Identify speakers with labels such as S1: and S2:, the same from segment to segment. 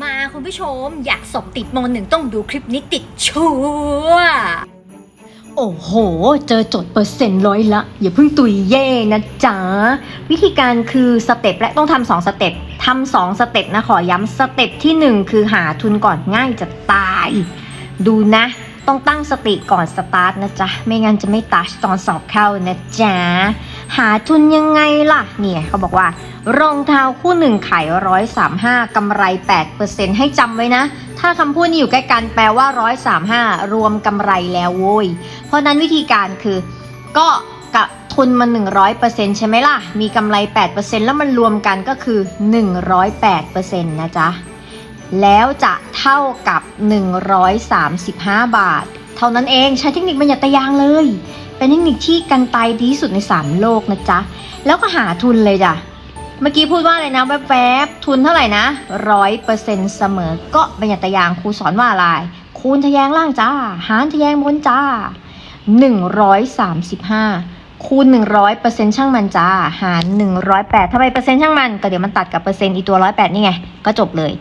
S1: มาคุณผู้ชมอยากสอบติดมหนึ่งต้องดูคลิปนี้ติดชัวโอ้โห เจอจดเปอร์เซ็นต์ร้อยละ อย่าเพิ่งตุยเย่นะจ๊ะ วิธีการคือสเต็ปแรกต้องทำสองสเต็ปทำสองสเต็ปนะขอย้ำสเต็ปที่หนึ่งคือหาทุนก่อนง่ายจะตาย ดูนะ ต้องตั้งสติก่อนสตาร์ทนะจ๊ะ ไม่งั้นจะไม่ตัชตอนสอบเข้านะจ๊ะ หาทุนยังไงล่ะ เนี่ยเขาบอกว่ารองเท้าคู่หนึ่งขายร้อยสามห้ากำไร8%ให้จำไว้นะ ถ้าคำพูดนี้อยู่ใกล้กันแปลว่า135รวมกำไรแล้วโว้ย เพราะนั้นวิธีการคือ ก็กะทุนมัน100%ใช่ไหมล่ะ มีกำไร 8%แล้วมันรวมกันก็คือ 108%นะจ๊ะ แล้วจะเท่ากับ 135 บาท เท่านั้นเองใช้เทคนิคบัญญัติยางเลย เป็นเทคนิคที่กันตายดีที่สุดใน 3 โลกนะจ๊ะ แล้วก็หาทุนเลยจ้ะ เมื่อกี้พูดว่าอะไรนะแวบๆทุนเท่าไหร่นะร้อยเปอร์เซ็นต์เสมอ ก็บัญญัติยางครูสอนว่าอะไร คูณทะแยงล่างจ้า หารทะแยงบนจ้าหนึ่งร้อยสามสิบห้าคูณหนึ่งร้อยเปอร์เซ็นต์ช่างมันจ้า หารหนึ่งร้อยแปดทำไมเปอร์เซ็นต์ช่างมัน ก็เดี๋ยวมันตัดกับเปอร์เซ็นต์อีตัวร้อยแปดนี่ไง ก็จบเลย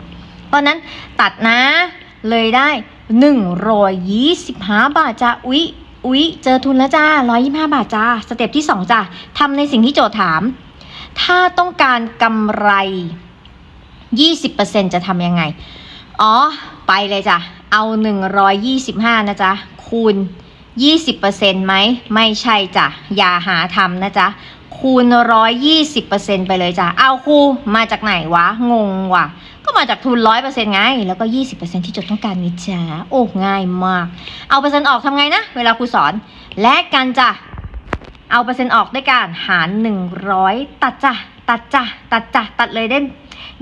S1: เพราะนั้นตัดนะ เลยได้หนึ่งร้อยยี่สิบห้าบาทจ้าอุ๊ย อุ๊ย เจอทุนแล้วจ้าร้อยยี่ห้าบาทจ้า สเต็ปที่สองจ้าทำในสิ่งที่โจทย์ถาม ถ้าต้องการกำไร 20%จะทำยังไง อ๋อ ไปเลยจ้ะ เอา 125 นะจ๊ะ คูณ 20%ไหม ไม่ใช่จ้ะ อย่าหาทำนะจ๊ะ คูณ120%ไปเลยจ้ะ เอาครูมาจากไหนวะ งงว่ะ ก็มาจากทุนร้อยเปอร์เซ็นไง แล้วก็ยี่สิบเปอร์เซ็นที่จดต้องการนี่จ้ะโอ้ง่ายมาก เอาเปอร์เซ็นต์ออกทำไงนะ เวลาครูสอน แลกกันจ้ะ เอาเปอร์เซ็นต์ออกด้วยการหารหนึ่งร้อยตัดจ้ะ ตัดจ้ะตัดจ้ะตัดเลยเด้น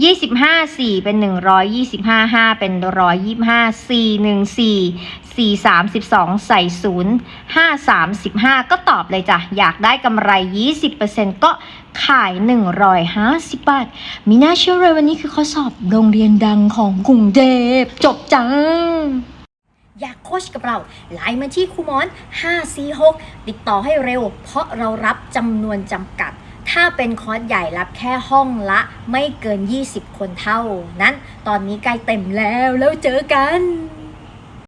S1: ยี่สิบห้าสี่เป็นหนึ่งร้อยยี่สิบห้าห้าเป็นร้อยยี่ห้าสี่หนึ่งสี่สี่สามสิบสองใส่ศูนย์ห้าสามสิบห้าก็ตอบเลยจ้ะ อยากได้กำไรยี่สิบเปอร์เซ็นต์ก็ขายหนึ่งร้อยห้าสิบบาท มีน่าเชื่อเลยวันนี้คือข้อสอบโรงเรียนดังของกรุงเทพจบจังอยากโคชกับเราไลน์มาที่ครูมอน 546 ติดต่อให้เร็ว เพราะเรารับจำนวนจำกัด ถ้าเป็นคอร์สใหญ่รับแค่ห้องละไม่เกิน 20 คนเท่านั้น ตอนนี้ใกล้เต็มแล้วแล้วเจอกัน